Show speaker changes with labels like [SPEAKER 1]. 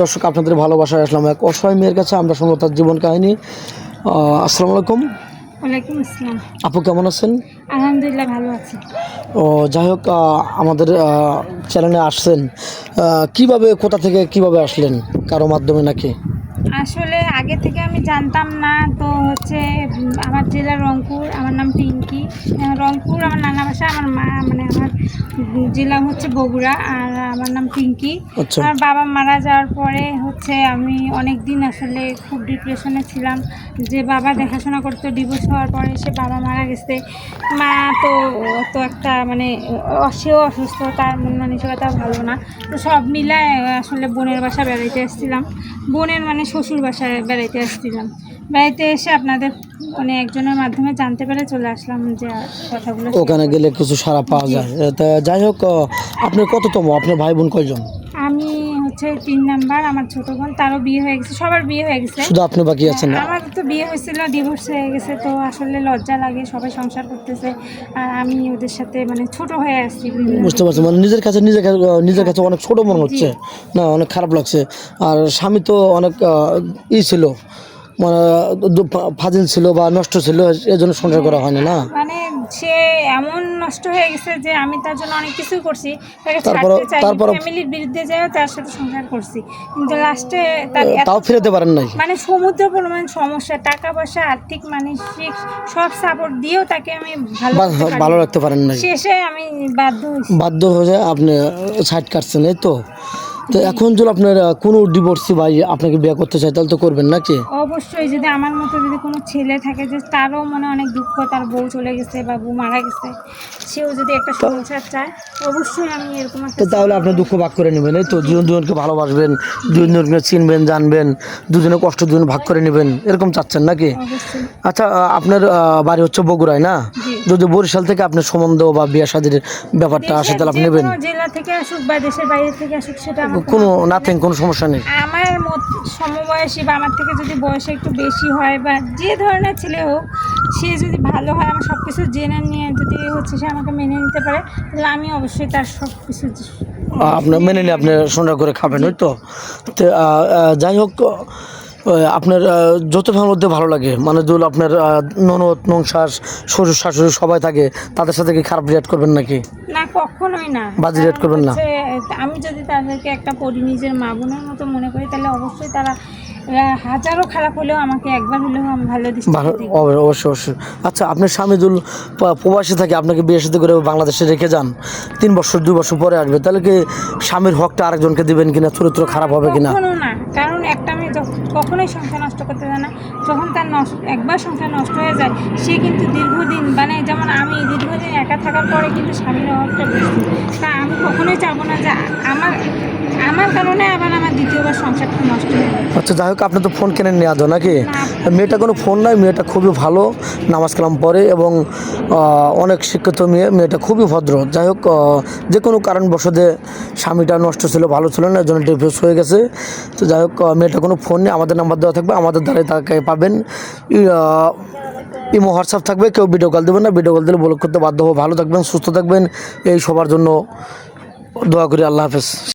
[SPEAKER 1] দর্শক আপনাদের ভালোবাসায় আসলাম এক অসহায় মেয়ের কাছে। আমরা শুনব তার জীবন কাহিনী। আসসালামু আলাইকুম।
[SPEAKER 2] ওয়ালাইকুম আসসালাম।
[SPEAKER 1] আপু কেমন আছেন?
[SPEAKER 2] আলহামদুলিল্লাহ ভালো আছি।
[SPEAKER 1] ও যাই হোক আমাদের চ্যানেলে আসছেন। কীভাবে কোথা থেকে কীভাবে আসলেন? কারও মাধ্যমে নাকি?
[SPEAKER 2] আসলে আগে থেকে আমি জানতাম না তো হচ্ছে আমার জেলা রংপুর আমার নাম পিঙ্কি। রংপুর আমার নানা বাসা আমার মা মানে আমার জেলা হচ্ছে বগুড়া আর আমার নাম পিঙ্কি।
[SPEAKER 1] আচ্ছা।
[SPEAKER 2] আমার বাবা মারা যাওয়ার পরে হচ্ছে আমি অনেক দিন আসলে খুব ডিপ্রেশনে ছিলাম। যে বাবা দেখাশোনা করতো ডিভোর্স হওয়ার পরে সে বাবা মারা গেছে। মা তো তো একটা মানে সেও অসুস্থ তার মন মানসিকতা ভালো না। তো সব মিলায় আসলে বোনের বাসা বেড়াইতে এসেছিলাম। বোনের মানে শ্বশুর বাসায় বেড়াইতে আসছিলাম। বেড়াইতে এসে আপনাদের মানে একজনের মাধ্যমে জানতে পেরে চলে আসলাম যে কথাগুলো
[SPEAKER 1] ওখানে গেলে কিছু সারা পাওয়া যায়। তা যাই হোক আপনার আপনি কততম? আপনার ভাই বোন কয়জন?
[SPEAKER 2] হচ্ছে তিন নাম্বার আমার ছোট বোন তারও বিয়ে হয়ে গেছে সবার বিয়ে হয়ে গেছে।
[SPEAKER 1] শুধু আপনি বাকি আছেন? না
[SPEAKER 2] আমার তো বিয়ে হয়েছিল ডিভোর্স হয়ে গেছে তো আসলে লজ্জা লাগে সবাই সংসার করতেছে। আর আমি ওদের সাথে মানে ছোট হয়ে আসছি।
[SPEAKER 1] বুঝতে পারছি মানে নিজের কাছে নিজের কাছে নিজের কাছে অনেক ছোট মনে হচ্ছে। না অনেক খারাপ লাগছে। আর স্বামী তো অনেক ই ছিল মানে ফাজিল ছিল বা নষ্ট ছিল এই জন্য সংসার করা হয়নি না?
[SPEAKER 2] মানে সে এমন নষ্ট হয়ে গেছে যে আমি তার জন্য অনেক কিছু করছি। তাকে ছাড়তে চাই ফ্যামিলির বিরুদ্ধে যাও তার সাথে সংসার করছি। কিন্তু লাস্টে তার
[SPEAKER 1] তাও ফিরতে পারেন নাই।
[SPEAKER 2] মানে সমুদ্র পরিমাণ সমস্যা টাকা পয়সা আর্থিক মানসিক সব সাপোর্ট দিয়েও তাকে আমি ভালো
[SPEAKER 1] ভালো রাখতে পারেন নাই।
[SPEAKER 2] শেষে আমি বাধ্য
[SPEAKER 1] বাধ্য হয়ে আপনি ছাড় কাটছেন এই তো। তো এখন যদি আপনার কোনো ডিভোর্সি ভাই আপনাকে বিয়ে করতে চায় তাহলে তো করবেন নাকি?
[SPEAKER 2] অবশ্যই যদি আমার মতো যদি কোনো ছেলে থাকে যে তারও মনে অনেক দুঃখ তার বউ চলে গেছে বা বউ মারা গেছে সেও যদি একটা সংসার চায় অবশ্যই আমি এরকম একটা
[SPEAKER 1] তো তাহলে আপনি দুঃখ ভাগ করে নেবেন এই তো দুজন দুজনকে ভালোবাসবেন দুজন দুজনকে চিনবেন জানবেন দুজনে কষ্ট দুজন ভাগ করে নেবেন এরকম চাচ্ছেন নাকি? আচ্ছা আপনার বাড়ি হচ্ছে বগুড়ায় না? যদি বরিশাল থেকে আপনার সম্বন্ধ বা বিয়া শাদির ব্যাপারটা আসে তাহলে আপনি নেবেন।
[SPEAKER 2] জেলা থেকে আসুক বা দেশের বাইরে থেকে আসুক সেটা
[SPEAKER 1] কোনো নাথিং কোনো সমস্যা নেই।
[SPEAKER 2] আমার মত সমবয়সী বা আমার থেকে যদি বয়সে একটু বেশি হয় বা যে ধরনের ছেলে হোক সে যদি ভালো হয় আমার সব কিছু জেনে নিয়ে যদি হচ্ছে সে আমাকে মেনে নিতে পারে তাহলে আমি অবশ্যই তার সব কিছু
[SPEAKER 1] আপনার মেনে নিয়ে আপনি সোনা করে খাবেন ওই তো? যাই হোক আপনার যত ফ্যামিলির মধ্যে ভালো লাগে? মানে ধরুন আপনার ননদ নংশ্বাস শ্বশুর শাশুড়ি সবাই থাকে তাদের সাথে কি খারাপ রিয়াক্ট করবেন নাকি?
[SPEAKER 2] না কখনোই না।
[SPEAKER 1] বাজে
[SPEAKER 2] রিয়াক্ট
[SPEAKER 1] করবেন না?
[SPEAKER 2] আমি যদি তাদেরকে একটা পরি নিজের মা বোনের মতো মনে করি তাহলে অবশ্যই তারা এরা হাজারো খারাপ হলেও আমাকে একবার হলেও আমি ভালো
[SPEAKER 1] ভালো অবশ্যই অবশ্যই আচ্ছা আপনার স্বামী দুল প্রবাসী থাকে আপনাকে বিয়ে সাথে করে বাংলাদেশে রেখে যান। তিন বছর দুই বছর পরে আসবে। তাহলে কি স্বামীর হকটা আরেকজনকে দিবেন কিনা? চরিত্র খারাপ হবে কিনা?
[SPEAKER 2] না। কারণ একটা মেয়ে কখনোই সংসার নষ্ট করতে যায় না। যখন তার নষ্ট একবার সংসার নষ্ট হয়ে যায় সে কিন্তু দীর্ঘদিন মানে যেমন আমি দীর্ঘদিন একা থাকার পরে কিন্তু স্বামীর অভাবটা বুঝছি তা আমি কখনোই চাবো না যে আমার আমার কারণে আবার আমার দ্বিতীয়বার যায়
[SPEAKER 1] আচ্ছা যাই হোক, আপনি তো ফোন কেনেন নিয়ে আদো নাকি? মেয়েটা কোনো ফোন নাই, মেয়েটা খুবই ভালো, নামাজ কালাম পড়ে এবং অনেক শিক্ষিত মেয়ে, মেয়েটা খুবই ভদ্র। যাই হোক যে কোনো কারণবশতে স্বামীটা নষ্ট ছিল, ভালো ছিল না এর জন্য ডিভোর্স হয়ে গেছে। তো যাই হোক মেয়েটা কোনো ফোন নেই, আমাদের নাম্বার দেওয়া থাকবে, আমাদের দ্বারাই তাকে পাবেন। ইমো, হোয়াটসঅ্যাপ থাকবে, কেউ ভিডিও কল দেবেন না ভিডিও কল দিলে ব্লক করতে বাধ্য হব। ভালো থাকবেন, সুস্থ থাকবেন, এই সবার জন্য দোয়া করি, আল্লাহ হাফেজ।